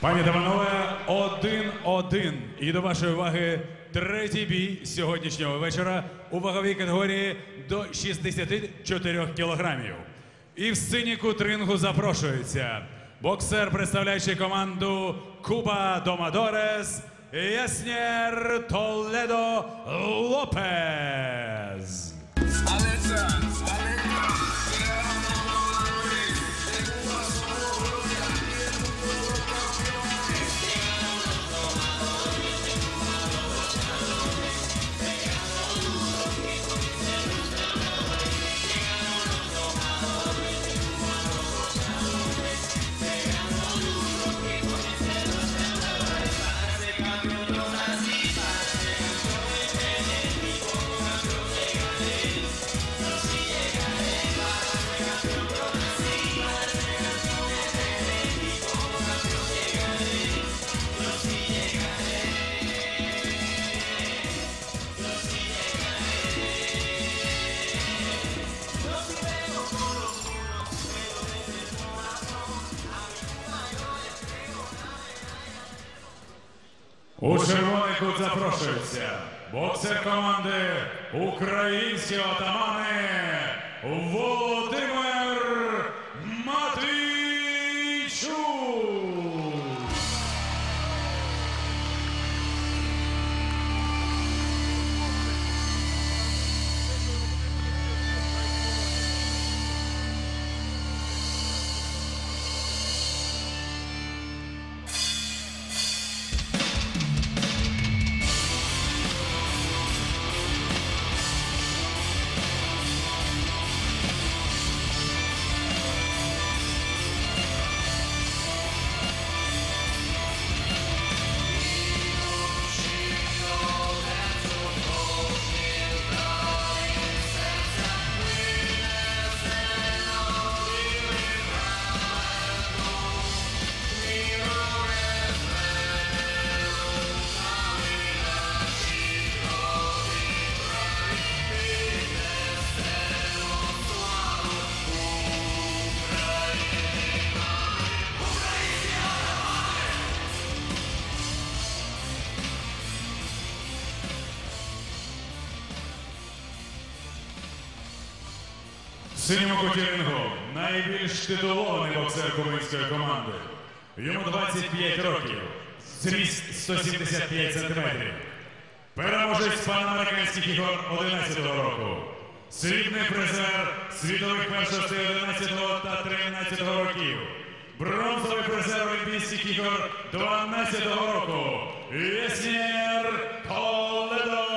Пані та один-один. І до вашої уваги третій бій сьогоднішнього вечора у ваговій категорії до 64 кілограмів. І в сцені кутрингу запрошується боксер, представляючи команду Куба Домадорес, Яснєр Толедо Лопез. червоний кут запрошується боксер команди Українські отамани Володимир Синьому куті найбільш титулований боксер кубинської команди. Йому 25 років, зріст 175 сантиметрів. Переможець панамериканських ігор 11 року. Срібний призер світових першостей 11 та 13 років. Бронзовий призер Олімпійських ігор 12-го року. Яснєр Толедо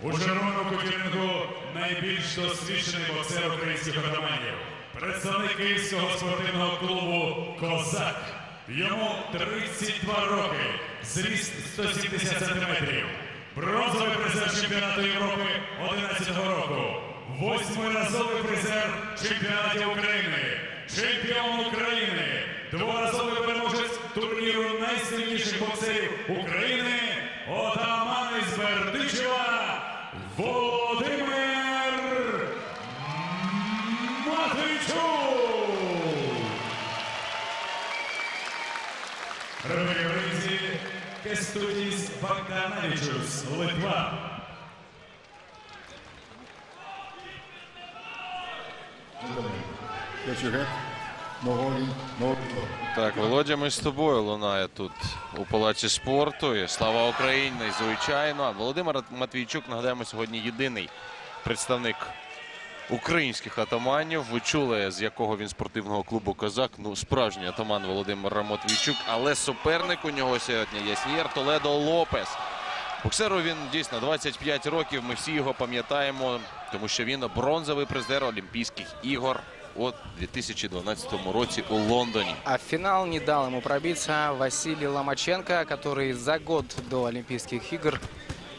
У червоному кутірингу найбільш досвідчений боксер українських отаманів. Представник київського спортивного клубу Козак. Йому 32 роки, зріст 170 сантиметрів. Бронзовий призер чемпіонату Європи 11 року. Восьмиразовий призер чемпіонатів України. Чемпіон України. Дворазовий переможець турніру найсильніших боксерів України. Отаман із Бердичева Володимир Матвійчук. Ремені в ринзі Кестутіс Богдановичус, Литва. Get your head. Так, Володя, ми з тобою лунає тут у палаці спорту. І слава Україні, звичайно. Володимир Матвійчук, нагадаємо, сьогодні єдиний представник українських атаманів. Ви чули, з якого він спортивного клубу Козак. Ну, справжній атаман Володимир Матвійчук, але суперник у нього сьогодні Яснєр Толедо Лопес. Боксеру він дійсно 25 років. Ми всі його пам'ятаємо, тому що він бронзовий призер Олімпійських ігор у 2012 році у Лондоні. А в финал не дал ему пробиться Василий Ломаченко, который за год до Олимпийских игр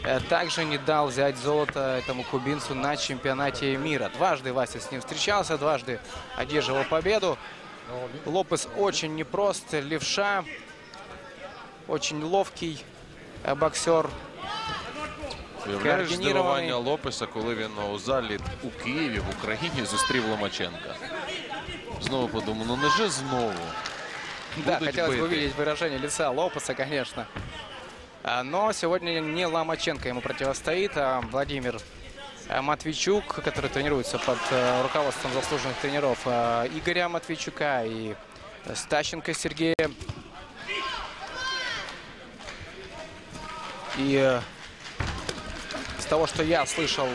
э, также не дал взять золото этому кубинцу на чемпионате мира. Дважды Вася с ним встречался, дважды одерживал победу. Лопес очень непрост, левша, очень ловкий э, боксер. Уявляєш Координірований. здивування Лопеса, коли він у залі у Києві в Україні зустрів Ломаченка. Знову подумав, ну не же знову. Да, Будут хотелось бы быты. увидеть выражение лица Лопеса, конечно. А, Но сегодня не Ломаченко ему противостоит, а Владимир а, Матвейчук, который тренируется под э, руководством заслуженных тренеров э, Игоря Матвейчука и э, Стащенко Сергея. И э, с того, что я слышал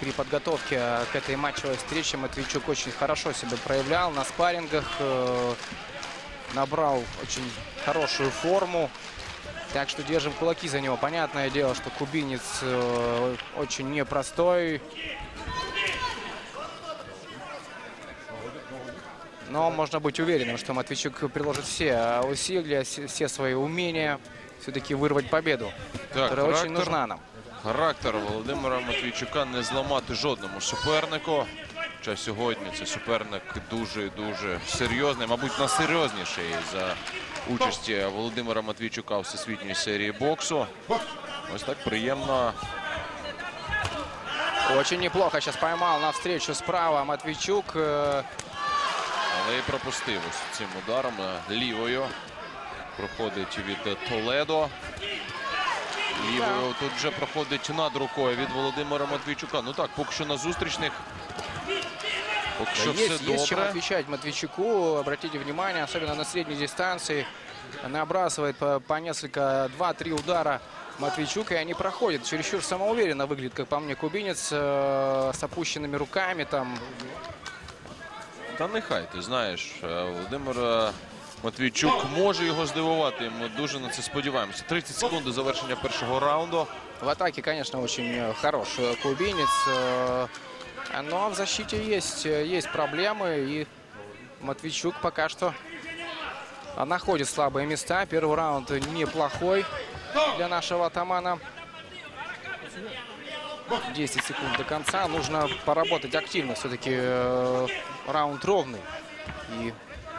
при подготовке э, к этой матчевой встрече, Матвейчук очень хорошо себя проявлял на спаррингах, э, набрал очень хорошую форму. Так что держим кулаки за него. Понятное дело, что кубинец э, очень непростой. Но можно быть уверенным, что Матвейчук приложит все усилия, все свои умения все-таки вырвать победу, Так, которая очень характер. нужна нам. Характер Володимира Матвійчука не зламати жодному супернику. Хоча сьогодні це суперник дуже дуже серйозний, мабуть, найсерйозніший за участі Володимира Матвійчука в всесвітній серії боксу. Ось так приємно. Очень неплохо сейчас поймал навстречу справа Матвейчук. Э, Але і пропустив ось цим ударом е, лівою. Проходить від Толедо. Лівою тут вже проходить над рукою від Володимира Матвійчука. Ну так, поки що на зустрічних. Поки що есть, все есть чем добре. отвечать Матвейчуку. Обратите внимание, особенно на средней дистанции. Набрасывает по, по несколько, 2-3 удара Матвейчук, и они проходят. Чересчур самоуверенно выглядит, как по мне, кубинец э, с опущенными руками. Там Та нехай, ти знаєш, е, Володимир е, Матвійчук може його здивувати. і Ми дуже на це сподіваємося. 30 секунд до завершення першого раунду. в атаке, конечно, очень э, хорош э, кубинец. э, Но в защите есть, э, есть проблемы, и Матвейчук пока что а, находит слабые места. Первый раунд неплохой для нашего атамана. 10 секунд до конца. Нужно поработать активно. Все-таки э, раунд ровный. И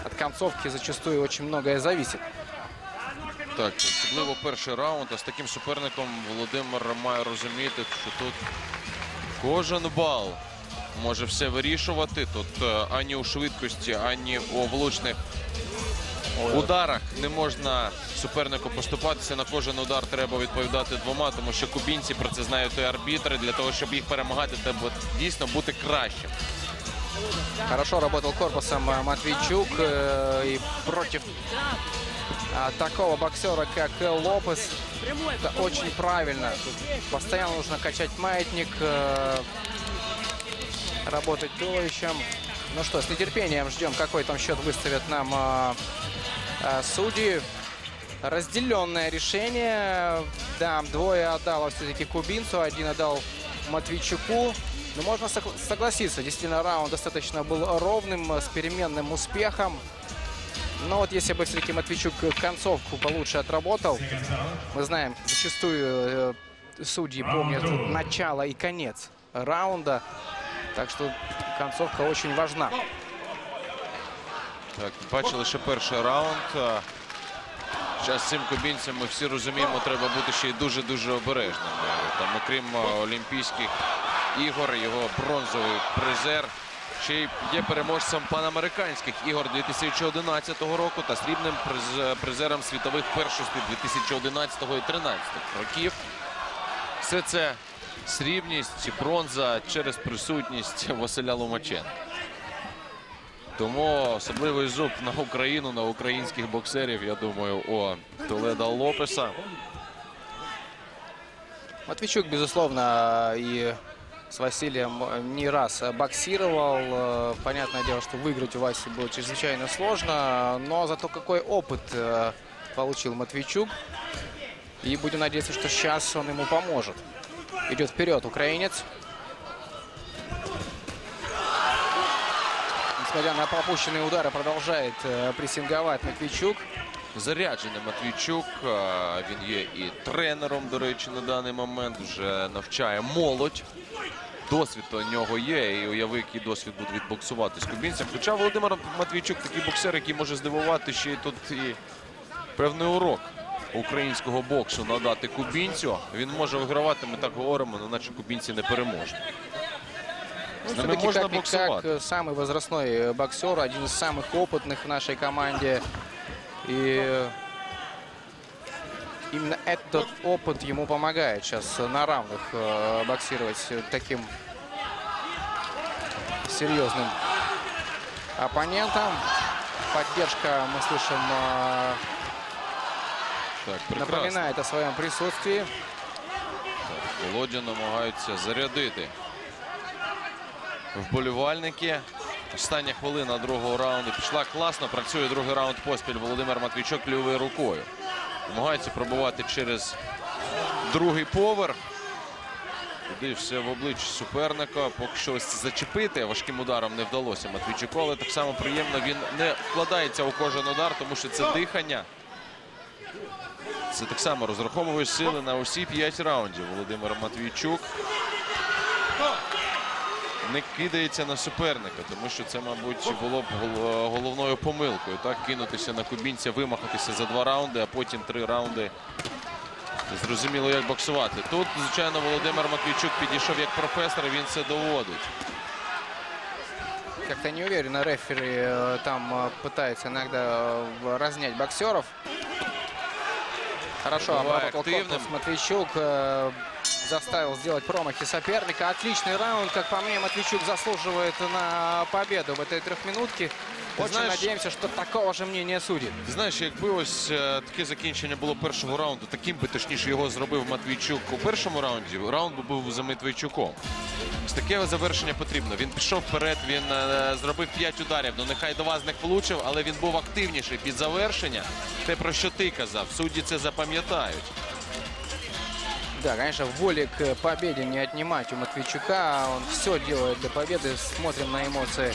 от концовки зачастую очень многое зависит. Так, особливо перший раунд. А з таким суперником Володимир має розуміти, що тут кожен бал може все вирішувати. Тут е, ані у швидкості, ані у влучних ударах не можна супернику поступатися. На кожен удар треба відповідати двома, тому що кубінці про це знають і арбітри. Для того, щоб їх перемагати, треба дійсно бути кращим. Хорошо работал корпусом э, Матвейчук. э, И против а, такого боксера, как э, Лопес, это очень правильно. Постоянно нужно качать маятник, работать туловищем. Ну что, с нетерпением ждем, какой там счет выставят нам судьи. Разделенное решение. Да, двое отдало все-таки кубинцу, один отдал Матвейчуку. Но можно сог- согласиться, действительно, раунд достаточно был ровным, э, с переменным успехом. Но вот если бы все-таки Матвейчук концовку получше отработал, мы знаем, зачастую э, судьи помнят начало и конец раунда. Так что концовка очень важна. Так, бачили ще перший раунд. А, Зараз з цим кубінцям ми всі розуміємо, треба бути ще й дуже-дуже обережними. Там, окрім а, Олімпійських Ігор, його бронзовий призер. Ще й є переможцем панамериканських ігор 2011 року та срібним призером світових першостей 2011 і 2013 років. Все це срібність, бронза через присутність Василя Ломаченка. Тому особливий зуб на Україну, на українських боксерів, я думаю, у Толеда Лопеса. Матвейчук, безусловно, и с Василием не раз боксировал. Э, Понятное дело, что выиграть у Васи было чрезвычайно сложно. Но зато какой опыт э, получил Матвейчук. И будем надеяться, что сейчас он ему поможет. Идет вперед украинец. Несмотря на пропущенные удары, продолжает э, прессинговать Матвейчук. Заряджений Матвійчук. а, Він є і тренером, до речі, на даний момент. Вже навчає молодь. Досвід у нього є, і уяви, який досвід буде відбоксувати з кубінцем. Хоча Володимир Матвійчук такий боксер, який може здивувати ще й тут і певний урок українського боксу надати кубінцю. Він може вигравати, ми так говоримо, ну, наче кубінці не переможуть. З ними Все-таки можна как-никак боксувати. э, самый возрастной э, боксер, один из самых опытных в нашей команде. И именно этот опыт ему помогает сейчас на равных э, боксировать таким серьезным оппонентом. Поддержка, мы слышим, э, Так, прекрасно. напоминает о своем присутствии. Володя намагаються зарядити вболівальники. Остання хвилина другого раунду пішла класно. Працює другий раунд поспіль. Володимир Матвійчук лівою рукою. Намагається пробувати через другий поверх. Туди все в обличчя суперника. Поки що ось зачепити важким ударом не вдалося Матвійчуку, але так само приємно він не вкладається у кожен удар, тому що це дихання. Це так само розраховує сили на усі п'ять раундів. Володимир Матвійчук не кидається на суперника, тому що це, мабуть, було б гол- головною помилкою. Так, кинутися на кубінця, вимахатися за два раунди, а потім три раунди. Зрозуміло, як боксувати. Тут, звичайно, Володимир Матвійчук підійшов як професор, і він це доводить. Как-то не уверенно рефери э, там э, пытается иногда э, разнять боксеров. Хорошо Бывает обработал активным. корпус Матвейчук. э, Заставил сделать промахи соперника. Отличный раунд. Как по мне, Матвейчук заслуживает на победу в этой трехминутке. Очень знаешь- надеемся, что такого же мнения судит. Ти знаєш, якби ось е, таке закінчення було першого раунду, таким би точніше його зробив Матвійчук у першому раунді, раунд би був за Матвійчуком. Ось таке завершення потрібно. Він пішов вперед, він е, зробив 5 ударів. Ну нехай до вас не влучив, але він був активніший під завершення. Те, про що ти казав, судді це запам'ятають. Да, конечно, воли к победе не отнимать у Матвейчука. Он все делает для победы. Смотрим на эмоции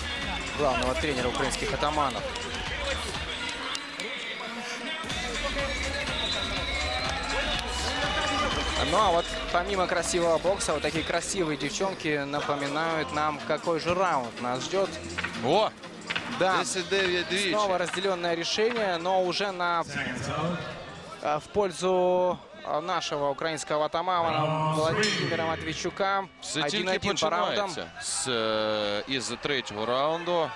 главного тренера украинских атаманов. Ну а вот помимо красивого бокса, вот такие красивые девчонки напоминают нам, какой же раунд нас ждет. О! Да, 10-9 двічі. снова разделенное решение, но уже на э, в пользу нашего украинского атамана Владимира Матвейчука. Все тільки 1-1 по раундам. починається з, із третього раунду.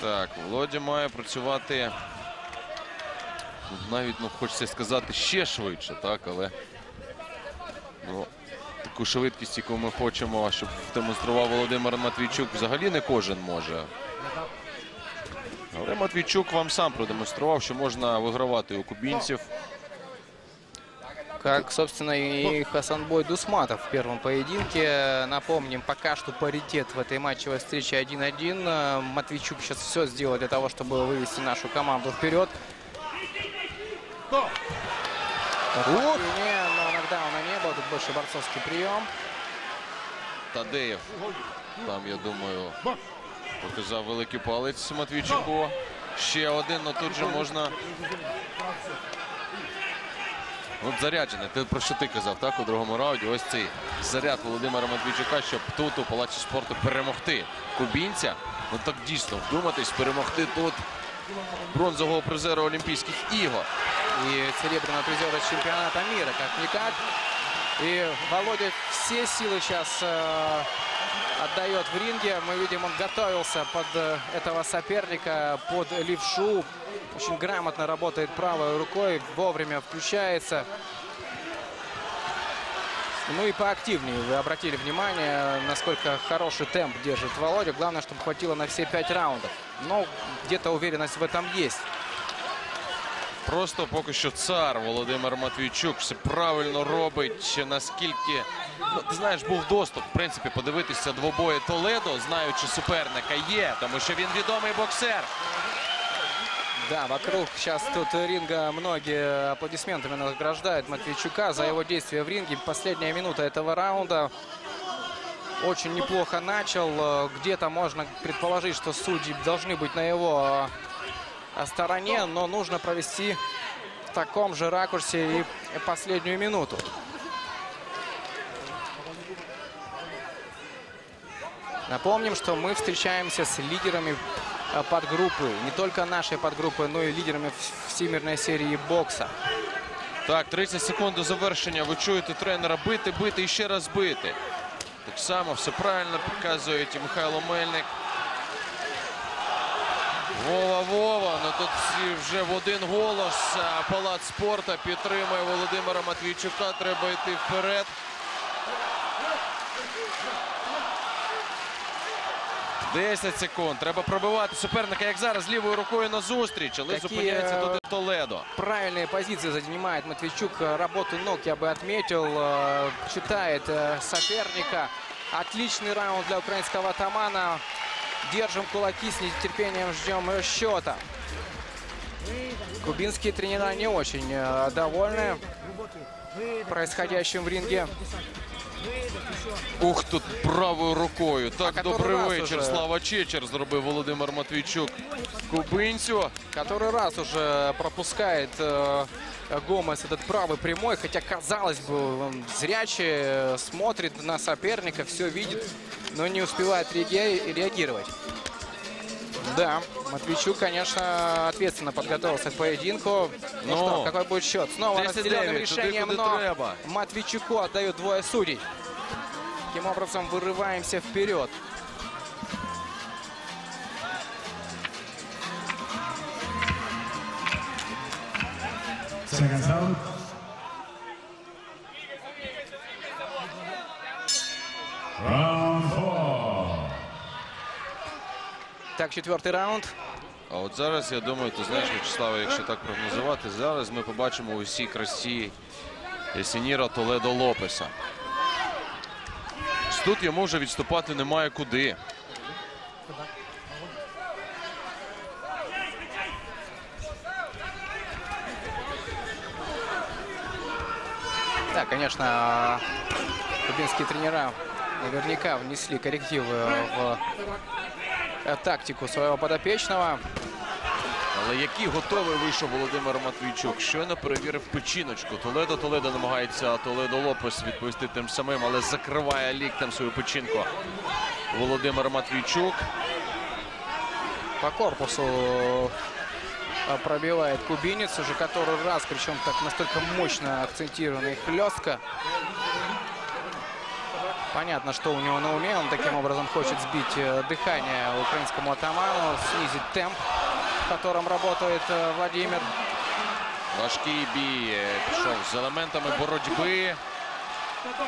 Так, Володя має працювати ну, навіть, ну, хочеться сказати, ще швидше, так, але ну, таку швидкість, яку ми хочемо, щоб демонстрував Володимир Матвійчук, взагалі не кожен може. Але Матвійчук вам сам продемонстрував, що можна вигравати у кубінців. Как, собственно, и Хасанбой Дусматов в первом поединке. Напомним, пока что паритет в этой матчевой встрече 1-1. Э, Матвейчук сейчас все сделает для того, чтобы вывести нашу команду вперед. Не, но нокдауна не было. Тут больше борцовский прием. Тадеєв. Там, я думаю, показав великий палець Матвійчуку. Ще один, але тут же можна. От заряджений. Ти про що ти казав, так? У другому раунді. Ось цей заряд Володимира Матвійчука, щоб тут у палаці спорту перемогти кубінця. Ну так дійсно вдуматись, перемогти тут бронзового призера Олімпійських ігор. И серебряного призера чемпионата мира, как-никак. И Володя все силы э, отдает в ринге. Мы видим, он готовился под э, этого соперника, под левшу. Очень грамотно работает правой рукой, вовремя включается. Ну и поактивнее. Вы обратили внимание, насколько хороший темп держит Володя. Главное, чтобы хватило на все пять раундов. Но где-то уверенность в этом есть. Просто поки що цар Володимир Матвійчук все правильно робить. Наскільки ну, ти знаєш, був доступ в принципі подивитися двобої Толедо, знаючи суперника, є, тому що він відомий боксер. Да, вокруг сейчас тут ринга многие аплодисментами награждают Матвейчука за его действия в ринге. Последняя минута этого раунда. Очень неплохо начал. Э, Где-то можно предположить, что судьи должны быть на его э, стороне, но нужно провести в таком же ракурсе и последнюю минуту. Напомним, что мы встречаемся с лидерами э, подгруппы. Не только нашей подгруппы, но и лидерами вс- всемирной серии бокса. Так, 30 секунд до завершення. Ви чуєте тренера бити, бити і ще раз бити. Так само все правильно підказує і Михайло Мельник. Вова Вова. Ну тут всі вже в один голос. а, Палац спорту підтримує Володимира Матвійчука. Треба йти вперед. Десять секунд. Треба пробивати суперника, як зараз, лівою рукою на зустріч, але Такі, зупиняється е, тут і Толедо. Правильные позиции занимает Матвейчук. Э, Работу ног я бы отметил. Э, Читает э, соперника. Отличный раунд для украинского атамана. Держим кулаки, с нетерпением ждем э, счета. Кубинские тренера не очень э, довольны происходящим в ринге. Ух, тут правою рукою. Так, А добрий вечір. уже? Слава Чечер зробив Володимир Матвійчук кубинцю. Который раз уже пропускает э, Гомес этот правый прямой. Хотя, казалось бы, он зрячий, э, смотрит на соперника, все видит, но не успевает реаги- реагировать. Да, Матвейчук, конечно, ответственно подготовился к поединку. Ну, Ну, что, какой будет счет? Снова 10-9, разделенным туди, решением, но треба. Матвейчуку отдают двое судей. Таким образом, вырываемся вперед. Seconds out. Round Так, четвертый раунд. А от зараз я думаю, ти знаєш, Вячеславе, якщо так прогнозувати, зараз ми побачимо усі красі Есеніра Толедо Лопеса. Тут йому вже відступати немає куди. Да, конечно, кубинские тренера наверняка внесли коррективы в э, тактику своего подопечного. Але який готовий вийшов Володимир Матвійчук. Щойно перевірив печіночку. Толедо Толедо намагається Толедо Лопес відповісти тим самим, але закриває ліктем свою печінку. Володимир Матвійчук. По корпусу э, пробивает кубинец уже который раз, причем так настолько мощно акцентированно и хлестко. Понятно, что у него на уме. Он таким образом хочет сбить э, дыхание украинскому атаману, снизить темп, в котором работает э, Владимир. Важкий бій е, пішов з елементами боротьби.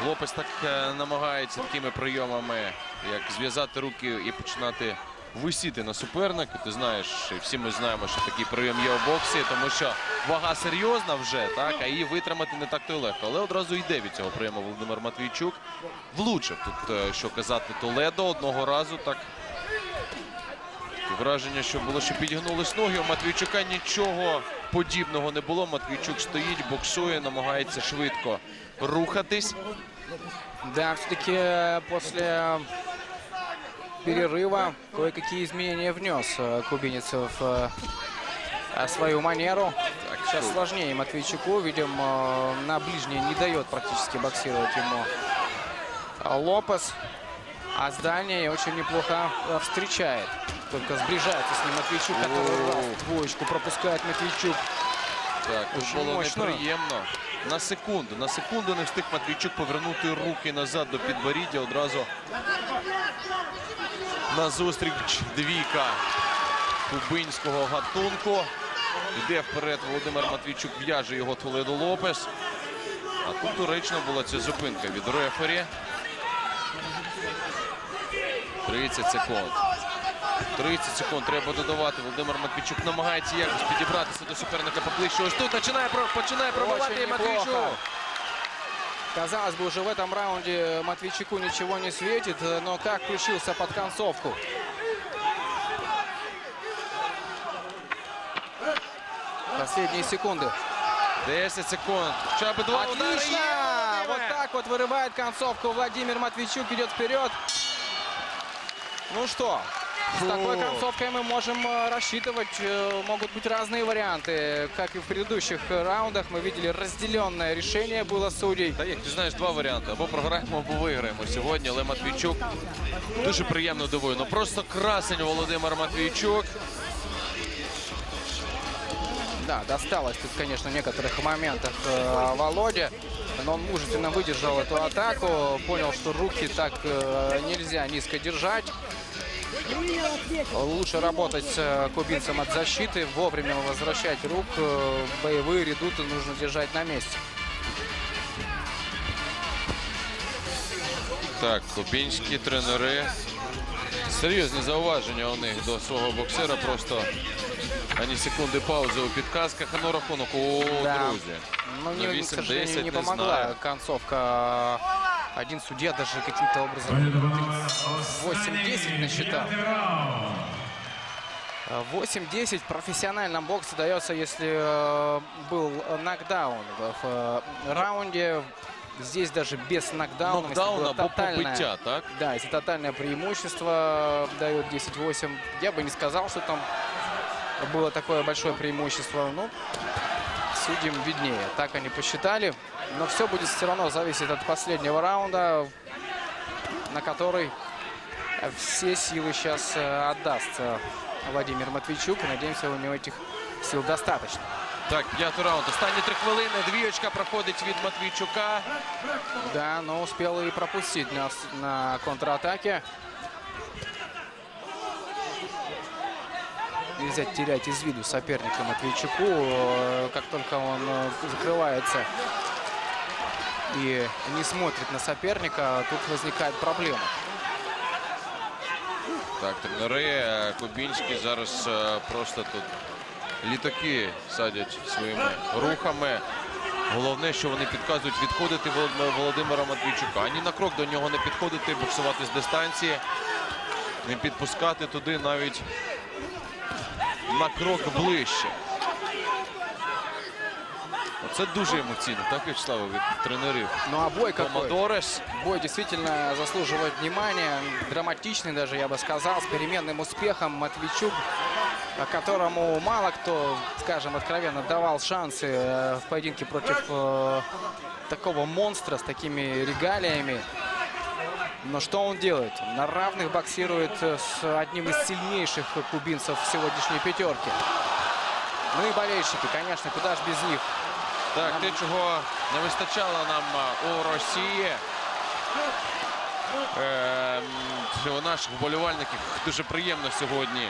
Лопес так е, намагається такими прийомами, як зв'язати руки і починати висіти на суперника. Ти знаєш, всі ми знаємо, що такий прийом є у боксі, тому що вага серйозна вже, так, а її витримати не так то легко. Але одразу йде від цього прийому Володимир Матвійчук. Влучив тут, е, що казати, Толедо одного разу так Враження, що було, що підігнулись ноги. У Матвійчука нічого подібного не було. Матвійчук стоїть, боксує, намагається швидко рухатись. Да, все-таки после перерыва кое-какие изменения внес э, кубинец в э, свою манеру. Так, Сейчас що сложнее Матвейчуку. Видим, э, на ближнее не дает практически боксировать ему э, Лопес. А с дальней очень неплохо э, встречает. Только сближается с ним Матвейчук, который О. раз двоечку пропускает Матвейчук. так, тут Очень було мощно. неприємно. На секунду, на секунду не встиг Матвійчук повернути руки назад до підборіддя. Одразу на зустріч двійка кубинського гатунку. Йде вперед Володимир Матвійчук, в'яже його Толедо Лопес. А тут доречно була ця зупинка від рефері. 30 секунд. 30 секунд треба додавати. Володимир Матвійчук намагається якось підібратися до суперника поближче. Ось тут починає, починає пробивати Матвійчук. Казалось бы, уже в этом раунде Матвейчуку ничего не светит, но как включился под концовку. Последние секунды. 10 секунд. Хоча б два. Отлично! Вот так вот вырывает концовку. Владимир Матвейчук идет вперед. Ну что, с такой Фу. концовкой мы можем э, рассчитывать. Э, Могут быть разные варианты. Как и в предыдущих э, раундах, мы видели разделенное решение было судей. Та як ти знаєш, два варіанти. Або програємо, або виграємо сьогодні. Але Матвійчук дуже приємно дивує. Ну просто красень Володимир Матвійчук. Да, досталось тут, конечно, в некоторых моментах э, Володе. Но он мужественно выдержал эту атаку. Понял, что руки так э, нельзя низко держать. Лучше работать с э, кубинцем от защиты, вовремя возвращать рук. Э, боевые редуты нужно держать на месте. Так, кубінські тренери. Серйозні зауваження у них до свого боксера. Просто ані секунди паузи у підказках. А ну рахунок, о, Да. друзі. Ну, На не, к 8-10 сожалению, не не помогла знаю. концовка. один судья даже каким-то образом 8-10 насчитал. Э, 8-10 в профессиональном боксе дается, если э, был нокдаун в э, раунде. Здесь даже без нокдауна. если Нокдаун было або тотальное- побиття, так? Да, если тотальное преимущество дает 10-8, я бы не сказал, что там было такое большое преимущество. Ну, судьям виднее. Так они посчитали. Но все будет все равно зависеть от последнего раунда, на который все силы сейчас отдаст э, Владимир Матвейчук. И надеемся, у него этих сил достаточно. Так, п'ятий раунд. Останні три хвилини. Двіочка проходить від Матвійчука. Да, но успел и пропустить на, на контратаке. Нельзя терять из виду соперника Матвейчуку. Э, Как только он э, закрывается и не смотрит на соперника, тут возникает проблема. Так, тренери е, кубінські зараз е, просто тут літаки садять своїми рухами. Головне, що вони підказують відходити Волод- Володимира Матвійчука. Ані на крок до нього не підходити, боксувати з дистанції, не підпускати туди навіть на крок ближче. Це дуже емоційно, так, Вячеславе, від тренерів. Ну а бой какой? Комадорес. Бой действительно заслуживает внимания. Драматичный даже, я бы сказал, с переменным успехом. Матвейчук, а, которому мало кто, скажем откровенно, давал шансы э, в поединке против э, такого монстра с такими регалиями. Но что он делает? На равных боксирует э, с одним из сильнейших кубинцев в сегодняшней пятерке. Ну и болельщики, конечно, куда ж без них. Так, те, чого не вистачало нам а, у Росії. Е, м, у наших вболівальників дуже приємно сьогодні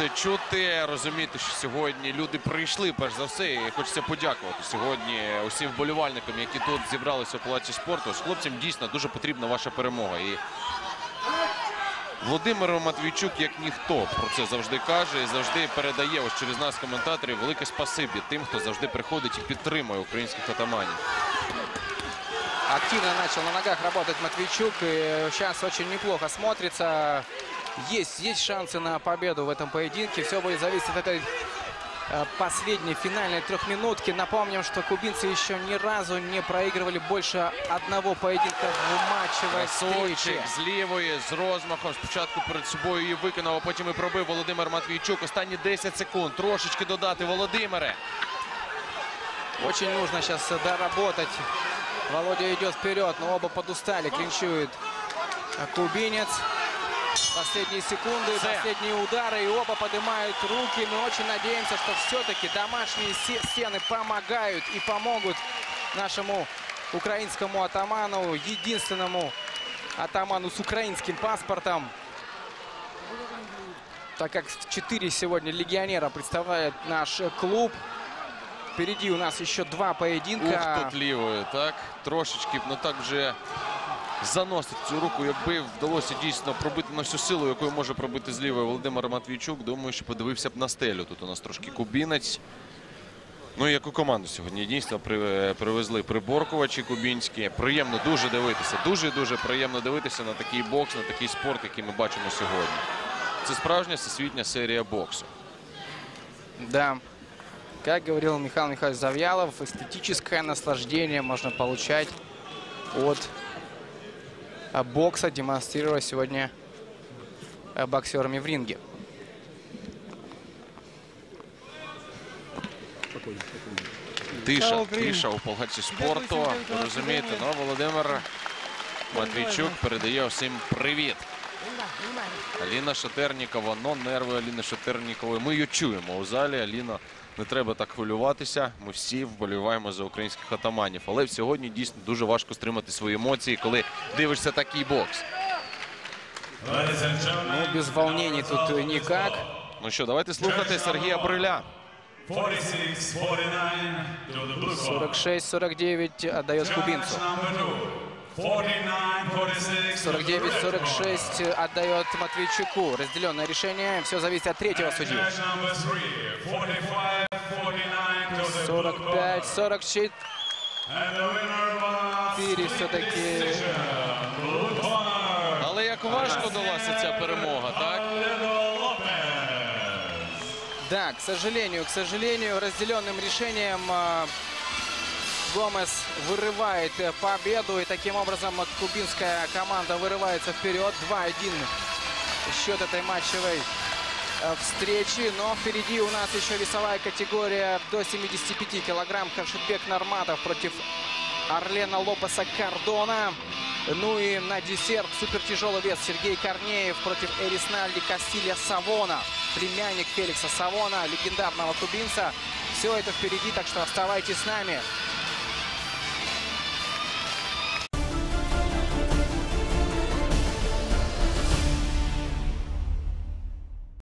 Це чути, розуміти, що сьогодні люди прийшли, перш за все, і хочеться подякувати сьогодні усім вболівальникам, які тут зібралися у палаці спорту. З хлопцям дійсно дуже потрібна ваша перемога. І Володимир Матвійчук, як ніхто, про це завжди каже і завжди передає ось через нас, коментаторів, велике спасибі тим, хто завжди приходить і підтримує українських атаманів. Активно начал на ногах работать Матвейчук. И сейчас очень неплохо смотрится. Есть, есть шансы на победу в этом поединке. Все будет зависеть от этой э, последней финальной трехминутки. Напомним, что кубинцы еще ни разу не проигрывали больше одного поединка в матчевой Красунчик встрече. з лівої, з розмахом. Спочатку перед собою її виконав, а потім і пробив Володимир Матвійчук. Останні 10 секунд. Трошечки додати. Володимире. Очень нужно сейчас доработать. Володя идет вперед, но оба подустали. Клинчует э, кубинец. Последние секунды, последние удары. И оба поднимают руки. Мы очень надеемся, что все-таки домашние стены помогают и помогут нашему украинскому атаману, единственному атаману с украинским паспортом. Так как четыре сегодня легионера представляет наш клуб. Впереди у нас еще два Ух, поединка. тут лівою, так. Трошечки, ну так вже заносить цю руку. Якби вдалося дійсно пробити на всю силу, якою може пробити з лівої Володимир Матвійчук, думаю, що подивився б на стелю. Тут у нас трошки кубінець. Ну і яку команду сьогодні дійсно привезли приборкувачі кубінські. Приємно дуже дивитися. Дуже-дуже приємно дивитися на такий бокс, на такий спорт, який ми бачимо сьогодні. Це справжня всесвітня серія боксу. Да. Как говорил Михаил Михайлович Завьялов, эстетическое наслаждение можно получать от бокса, демонстрируя сегодня а, боксерами в ринге. Тиша, тиша у палаці спорту. Ви розумієте, ну Володимир Матвійчук передає усім привіт. Аліна Шатернікова, но нерви Аліни Шатернікової. Ми її чуємо у залі. Аліна, не треба так хвилюватися. Ми всі вболіваємо за українських атаманів. Але сьогодні дійсно дуже важко стримати свої емоції, коли дивишся такий бокс. Ну, без волнений тут никак. Ну що, давайте слухати Сергія Бриля. 46-49 to the 46-49 отдает кубинцу. Match number two. 49-46. 49-46 отдает Матвейчуку. Разделенное решение. Все зависит от третьего судьи. Match number three. 45-49 to the blue corner. 45-44 And the winner was все-таки. Але як важко далася ця перемога, так? Да, к сожалению, к сожалению, разделенным решением э, Гомес вырывает э, победу. И таким образом кубинская команда вырывается вперед. 2-1 счет этой матчевой э, встречи. Но впереди у нас еще весовая категория до 75 килограмм. Хашитбек Норматов против Орлена Лопеса Кардона. Ну и на десерт супертяжелый вес Сергей Корнеев против Эрисналди Кастилья Савона. Племянник Феликса Савона, легендарного кубинца. Все это впереди, так что оставайтесь с нами.